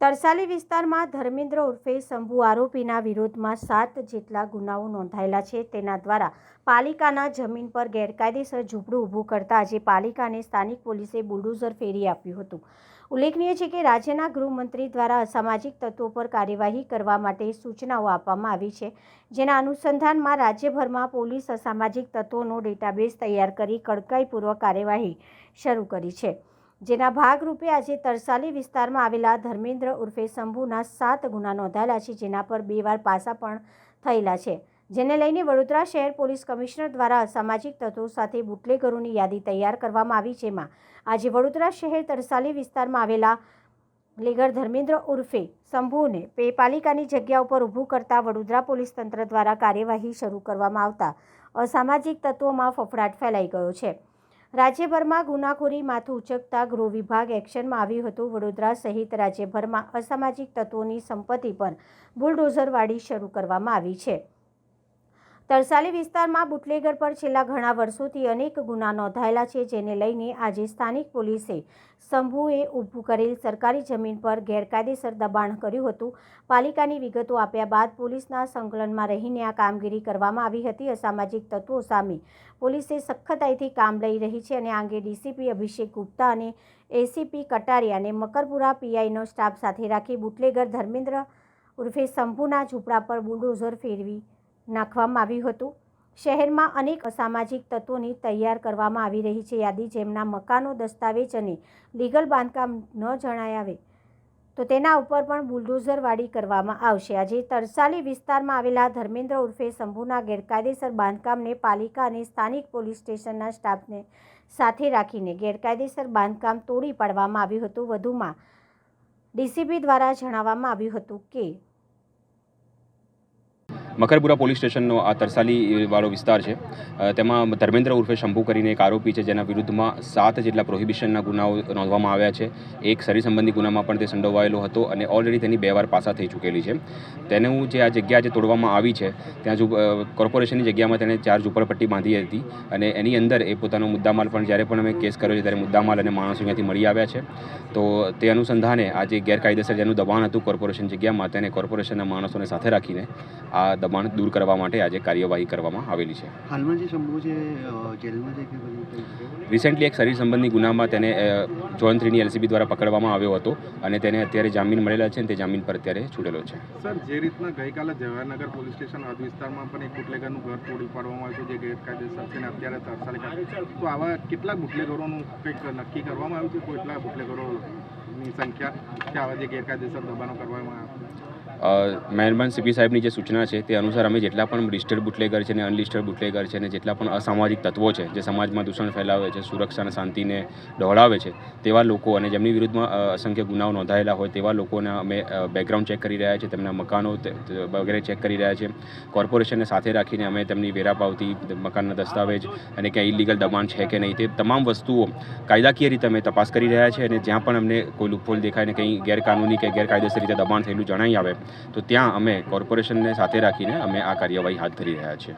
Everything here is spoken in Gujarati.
તરસાલી વિસ્તારમાં ધર્મેન્દ્ર ઉર્ફે શંભુ આરોપીના વિરોધમાં સાત જેટલા ગુનાઓ નોંધાયેલા છે. તેના દ્વારા પાલિકાના જમીન પર ગેરકાયદેસર ઝૂંપડું ઊભું કરતા આજે પાલિકાને સ્થાનિક પોલીસે બુલડોઝર ફેરી આપ્યું હતું. ઉલ્લેખનીય છે કે રાજ્યના ગૃહમંત્રી દ્વારા અસામાજિક તત્વો પર કાર્યવાહી કરવા માટે સૂચનાઓ આપવામાં આવી છે. જેના અનુસંધાનમાં રાજ્યભરમાં પોલીસ અસામાજિક તત્વોનો ડેટાબેઝ તૈયાર કરી કડકાઈપૂર્વક કાર્યવાહી શરૂ કરી છે. જેના ભાગરૂપે આજે તરસાલી વિસ્તારમાં આવેલા ધર્મેન્દ્ર ઉર્ફે શંભુના સાત ગુના નોંધાયેલા છે, જેના પર બે વાર પાસા પણ થયેલા છે. જેને લઈને વડોદરા શહેર પોલીસ કમિશનર દ્વારા અસામાજિક તત્વો સાથે બુટલેગરોની યાદી તૈયાર કરવામાં આવી જેમાં આજે વડોદરા શહેર તરસાલી વિસ્તારમાં આવેલા લેગર ધર્મેન્દ્ર ઉર્ફે શંભુને પે પાલિકાની જગ્યા ઉપર ઊભું કરતા વડોદરા પોલીસ તંત્ર દ્વારા કાર્યવાહી શરૂ કરવામાં આવતા અસામાજિક તત્વોમાં ફફડાટ ફેલાઈ ગયો છે. રાજ્યભરમાં ગુનાખોરી માથું ઉચકતા ગૃહ વિભાગ એક્શનમાં આવ્યું હતું. વડોદરા સહિત રાજ્યભરમાં અસામાજિક તત્વોની સંપત્તિ પર બુલડોઝરવાડી શરૂ કરવામાં આવી છે. તરસાલી વિસ્તારમાં બુટલેગર પર છેલ્લા ઘણા વર્ષોથી અનેક ગુના નોંધાયેલા છે, જેને લઈને આજે સ્થાનિક પોલીસે શંભુએ ઊભું કરેલ સરકારી જમીન પર ગેરકાયદેસર દબાણ કર્યું હતું. પાલિકાની વિગતો આપ્યા બાદ પોલીસના સંકલનમાં રહીને આ કામગીરી કરવામાં આવી હતી. અસામાજિક તત્વો સામે પોલીસે સખતાઈથી કામ લઈ રહી છે અને આ અંગે ડીસીપી અભિષેક ગુપ્તા અને એસીપી કટારિયાને મકરપુરા પીઆઈનો સ્ટાફ સાથે રાખી બુટલેગર ધર્મેન્દ્ર ઉર્ફે શંભુના ઝૂંપડા પર બુલડોઝર ફેરવી નાખવામાં આવ્યું હતું. શહેરમાં અનેક અસામાજિક તત્વોની તૈયાર કરવામાં આવી રહી છે યાદી જેમના મકાનો, દસ્તાવેજ અને લીગલ બાંધકામ ન જણાય આવે તો તેના ઉપર પણ બુલડોઝરવાડી કરવામાં આવશે. આજે તરસાલી વિસ્તારમાં આવેલા ધર્મેન્દ્ર ઉર્ફે શંભુના ગેરકાયદેસર બાંધકામને પાલિકા અને સ્થાનિક પોલીસ સ્ટેશનના સ્ટાફને સાથે રાખીને ગેરકાયદેસર બાંધકામ તોડી પાડવામાં આવ્યું હતું. વધુમાં ડીસીપી દ્વારા જણાવવામાં આવ્યું હતું કે મકરપુરા પોલીસ સ્ટેશનનો આ તરસાલી વાળો વિસ્તાર છે. તેમાં ધર્મેન્દ્ર ઉર્ફે શંભુ કરીને એક આરોપી છે, જેના વિરુદ્ધમાં સાત જેટલા પ્રોહિબિશનના ગુનાઓ નોંધવામાં આવ્યા છે. એક શરીર સંબંધી ગુનામાં પણ તે સંડોવાયેલો હતો અને ઓલરેડી તેની બે વાર પાસા થઈ ચૂકેલી છે. તેનું જે આ જગ્યા જે તોડવામાં આવી છે, ત્યાં જો કોર્પોરેશનની જગ્યામાં તેણે ચાર ઝૂંપડપટ્ટી બાંધી હતી અને એની અંદર એ પોતાનો મુદ્દામાલ પણ જ્યારે પણ અમે કેસ કર્યો છે, ત્યારે મુદ્દામાલ અને માણસો અહીંયાથી મળી આવ્યા છે. તો તે અનુસંધાને આ જે ગેરકાયદેસર જેનું દબાણ હતું કોર્પોરેશન જગ્યામાં, તેને કોર્પોરેશનના માણસોને સાથે રાખીને આ દબાણ દૂર કરવા માટે આજે કાર્યવાહી કરવામાં આવેલી છે. હાલમાં જે શંભુ છે જેલમાં છે કે પછી કઈ? રિસેન્ટલી એક શરીર સંબંધી ગુનામાં તેને જોન થ્રીની એલસીબી દ્વારા પકડવામાં આવ્યો હતો અને તેને અત્યારે જામીન મળેલા છે અને તે જામીન પર અત્યારે છૂટેલો છે. સર જે રીતના ગઈકાલે જવાહરનગર પોલીસ સ્ટેશન હદ વિસ્તારમાં પણ એક બુટલેગરનું ઘર તોડી પાડવામાં આવ્યું છે જે ગેરકાયદેસર છે અત્યારે તરસાલી તો આવા કેટલાક બુટલેગરોનું કંઈક નક્કી કરવામાં આવ્યું છે? કેટલા બુટલેગરોની સંખ્યા કે આવા જે ગેરકાયદેસર દબાણો કરવામાં આવ્યા? મહેરબાન સીપી સાહેબની જે સૂચના છે તે અનુસાર અમે જેટલા પણ લિસ્ટેડ બુટલેગર છે ને અનલિસ્ટેડ બુટલેગર છે ને જેટલા પણ અસામાજિક તત્વો છે, જે સમાજમાં દૂષણ ફેલાવે છે, સુરક્ષા અને શાંતિને ડહોળાવે છે, તેવા લોકો અને જેમની વિરુદ્ધમાં અસંખ્ય ગુનાઓ નોંધાયેલા હોય તેવા લોકોને અમે બેકગ્રાઉન્ડ ચેક કરી રહ્યા છીએ તેમના મકાનો વગેરે ચેક કરી રહ્યા છીએ કોર્પોરેશનને સાથે રાખીને અમે તેમની વેરા પાવતી, મકાનના દસ્તાવેજ અને ક્યાં ઇલીગલ દબાણ છે કે નહીં તે તમામ વસ્તુઓ કાયદાકીય રીતે અમે તપાસ કરી રહ્યા છીએ અને જ્યાં પણ અમને કોઈ લૂપફોલ દેખાય ને કંઈ ગેરકાનૂની કે ગેરકાયદેસર રીતે દબાણ થયેલું જણાઈ આવે તો ત્યાં અમે કોર્પોરેશનને સાથે રાખીને અમે આ કાર્યવાહી હાથ ધરી રહ્યા છીએ.